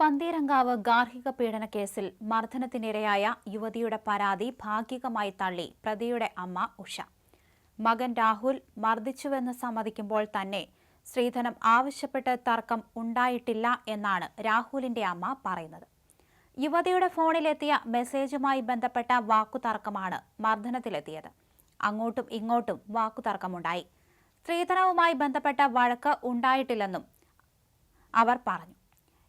പന്തീരങ്കാവ് ഗാർഹിക പീഡന കേസിൽ മർദ്ദനത്തിനിരയായ യുവതിയുടെ പരാതി ഭാഗികമായി തള്ളി പ്രതിയുടെ അമ്മ ഉഷ. മകൻ രാഹുൽ മർദ്ദിച്ചുവെന്ന് സമ്മതിക്കുമ്പോൾ തന്നെ ശ്രീധനം ആവശ്യപ്പെട്ട് തർക്കം ഉണ്ടായിട്ടില്ല എന്നാണ് രാഹുലിന്റെ അമ്മ പറയുന്നത്. യുവതിയുടെ ഫോണിലെത്തിയ മെസ്സേജുമായി ബന്ധപ്പെട്ട വാക്കുതർക്കമാണ് മർദ്ദനത്തിലെത്തിയത്. അങ്ങോട്ടും ഇങ്ങോട്ടും വാക്കുതർക്കമുണ്ടായി. സ്ത്രീധനവുമായി ബന്ധപ്പെട്ട വഴക്ക് ഉണ്ടായിട്ടില്ലെന്നും അവർ പറഞ്ഞു.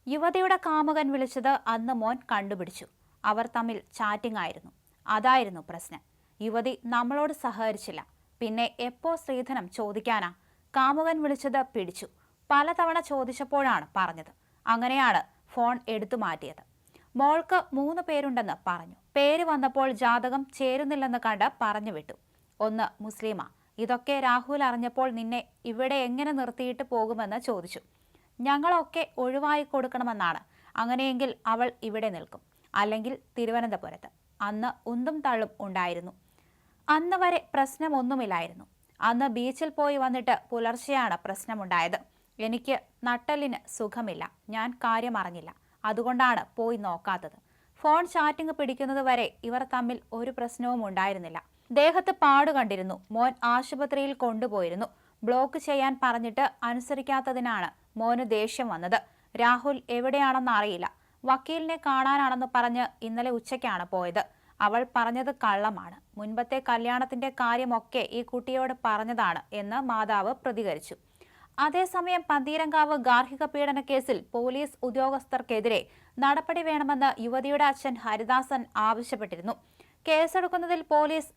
യുവതിയുടെ കാമുകൻ വിളിച്ചത് അന്ന് മോൻ കണ്ടുപിടിച്ചു. അവർ തമ്മിൽ ചാറ്റിംഗ് ആയിരുന്നു. അതായിരുന്നു പ്രശ്നം. യുവതി നമ്മളോട് സഹകരിച്ചില്ല. പിന്നെ എപ്പോ ശ്രീധനം ചോദിക്കാനാ? കാമുകൻ വിളിച്ചത് പിടിച്ചു. പലതവണ ചോദിച്ചപ്പോഴാണ് പറഞ്ഞത്. അങ്ങനെയാണ് ഫോൺ എടുത്തു മാറ്റിയത്. മോൾക്ക് മൂന്ന് പേരുണ്ടെന്ന് പറഞ്ഞു. പേര് വന്നപ്പോൾ ജാതകം ചേരുന്നില്ലെന്ന് കണ്ട് പറഞ്ഞു വിട്ടു. ഒന്ന് മുസ്ലിമ. ഇതൊക്കെ രാഹുൽ അറിഞ്ഞപ്പോൾ നിന്നെ ഇവിടെ എങ്ങനെ നിർത്തിയിട്ട് പോകുമെന്ന് ചോദിച്ചു. ഞങ്ങളൊക്കെ ഒഴിവായി കൊടുക്കണമെന്നാണ്. അങ്ങനെയെങ്കിൽ അവൾ ഇവിടെ നിൽക്കും. അല്ലെങ്കിൽ തിരുവനന്തപുരത്ത്. അന്ന് ഉന്തും തള്ളും ഉണ്ടായിരുന്നു. അന്ന് വരെ പ്രശ്നമൊന്നുമില്ലായിരുന്നു. അന്ന് ബീച്ചിൽ പോയി വന്നിട്ട് പുലർച്ചെയാണ് പ്രശ്നമുണ്ടായത്. എനിക്ക് നട്ടലിന് സുഖമില്ല. ഞാൻ കാര്യം അറിഞ്ഞില്ല. അതുകൊണ്ടാണ് പോയി നോക്കാത്തത്. ഫോൺ ചാറ്റിംഗ് പിടിക്കുന്നത് വരെ ഇവർ തമ്മിൽ ഒരു പ്രശ്നവും ഉണ്ടായിരുന്നില്ല. ദേഹത്ത് പാട് കണ്ടിരുന്നു. മോൻ ആശുപത്രിയിൽ കൊണ്ടുപോയിരുന്നു. ബ്ലോക്ക് ചെയ്യാൻ പറഞ്ഞിട്ട് അനുസരിക്കാത്തതിനാണ് മോന് ദേഷ്യം വന്നത്. രാഹുൽ എവിടെയാണെന്ന് അറിയില്ല. വക്കീലിനെ കാണാനാണെന്ന് പറഞ്ഞ് ഇന്നലെ ഉച്ചയ്ക്കാണ് പോയത്. അവൾ പറഞ്ഞത് കള്ളമാണ്. മുൻപത്തെ കല്യാണത്തിന്റെ കാര്യമൊക്കെ ഈ കുട്ടിയോട് പറഞ്ഞതാണ് എന്ന് മാതാവ് പ്രതികരിച്ചു. അതേസമയം പന്തീരങ്കാവ് ഗാർഹിക പീഡന കേസിൽ പോലീസ് ഉദ്യോഗസ്ഥർക്കെതിരെ നടപടി വേണമെന്ന് യുവതിയുടെ അച്ഛൻ ഹരിദാസൻ ആവശ്യപ്പെട്ടിരുന്നു. കേസെടുക്കുന്നതിൽ പോലീസ്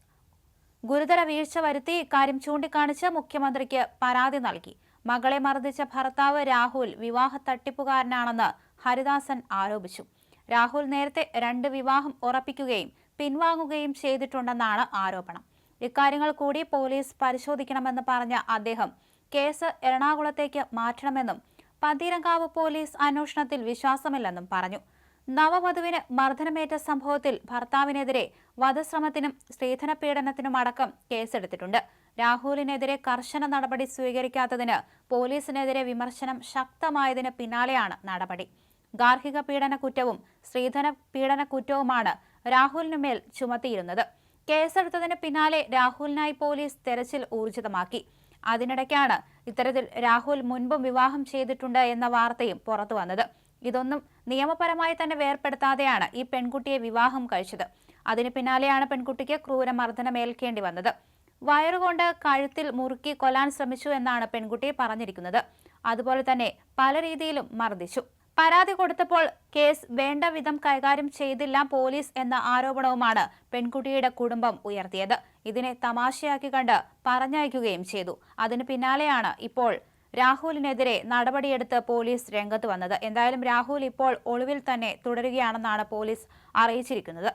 ഗുരുതര വീഴ്ച വരുത്തി ഇക്കാര്യം ചൂണ്ടിക്കാണിച്ച് മുഖ്യമന്ത്രിക്ക് പരാതി നൽകി. മകളെ മർദ്ദിച്ച ഭർത്താവ് രാഹുൽ വിവാഹ തട്ടിപ്പുകാരനാണെന്ന് ഹരിദാസൻ ആരോപിച്ചു. രാഹുൽ നേരത്തെ രണ്ട് വിവാഹം ഉറപ്പിക്കുകയും പിൻവാങ്ങുകയും ചെയ്തിട്ടുണ്ടെന്നാണ് ആരോപണം. ഇക്കാര്യങ്ങൾ കൂടി പോലീസ് പരിശോധിക്കണമെന്ന് പറഞ്ഞ അദ്ദേഹം കേസ് എറണാകുളത്തേക്ക് മാറ്റണമെന്നും പന്തീരങ്കാവ് പോലീസ് അന്വേഷണത്തിൽ വിശ്വാസമില്ലെന്നും പറഞ്ഞു. നവവധുവിന് മർദ്ദനമേറ്റ സംഭവത്തിൽ ഭർത്താവിനെതിരെ വധശ്രമത്തിനും സ്ത്രീധന പീഡനത്തിനുമടക്കം കേസെടുത്തിട്ടുണ്ട്. രാഹുലിനെതിരെ കർശന നടപടി സ്വീകരിക്കാത്തതിന് പോലീസിനെതിരെ വിമർശനം ശക്തമായതിന് പിന്നാലെയാണ് നടപടി. ഗാർഹിക പീഡന കുറ്റവും സ്ത്രീധന പീഡന കുറ്റവുമാണ് രാഹുലിനുമേൽ ചുമത്തിയിരുന്നത്. കേസെടുത്തതിന് പിന്നാലെ രാഹുലിനായി പോലീസ് തെരച്ചിൽ ഊർജിതമാക്കി. അതിനിടയ്ക്കാണ് ഇത്തരത്തിൽ രാഹുൽ മുൻപും വിവാഹം ചെയ്തിട്ടുണ്ട് എന്ന വാർത്തയും പുറത്തു വന്നത് ഇതൊന്നും നിയമപരമായി തന്നെ വേർപ്പെടുത്താതെയാണ് ഈ പെൺകുട്ടിയെ വിവാഹം കഴിച്ചത്. അതിന് പിന്നാലെയാണ് പെൺകുട്ടിക്ക് ക്രൂരമർദ്ദനം ഏൽക്കേണ്ടി വന്നത്. വയറുകൊണ്ട് കഴുത്തിൽ മുറുക്കി കൊല്ലാൻ ശ്രമിച്ചു എന്നാണ് പെൺകുട്ടി പറഞ്ഞിരിക്കുന്നത്. അതുപോലെ തന്നെ പല രീതിയിലും മർദ്ദിച്ചു. പരാതി കൊടുത്തപ്പോൾ കേസ് വേണ്ട വിധം കൈകാര്യം ചെയ്തില്ല പോലീസ് എന്ന ആരോപണവുമാണ് പെൺകുട്ടിയുടെ കുടുംബം ഉയർത്തിയത്. ഇതിനെ തമാശയാക്കി കണ്ട് പറഞ്ഞയക്കുകയും ചെയ്തു. അതിന് പിന്നാലെയാണ് ഇപ്പോൾ രാഹുലിനെതിരെ നടപടിയെടുത്ത് പോലീസ് രംഗത്ത് വന്നത്. എന്തായാലും രാഹുൽ ഇപ്പോൾ ഒളിവിൽ തന്നെ തുടരുകയാണെന്നാണ് പോലീസ് അറിയിച്ചിരിക്കുന്നത്.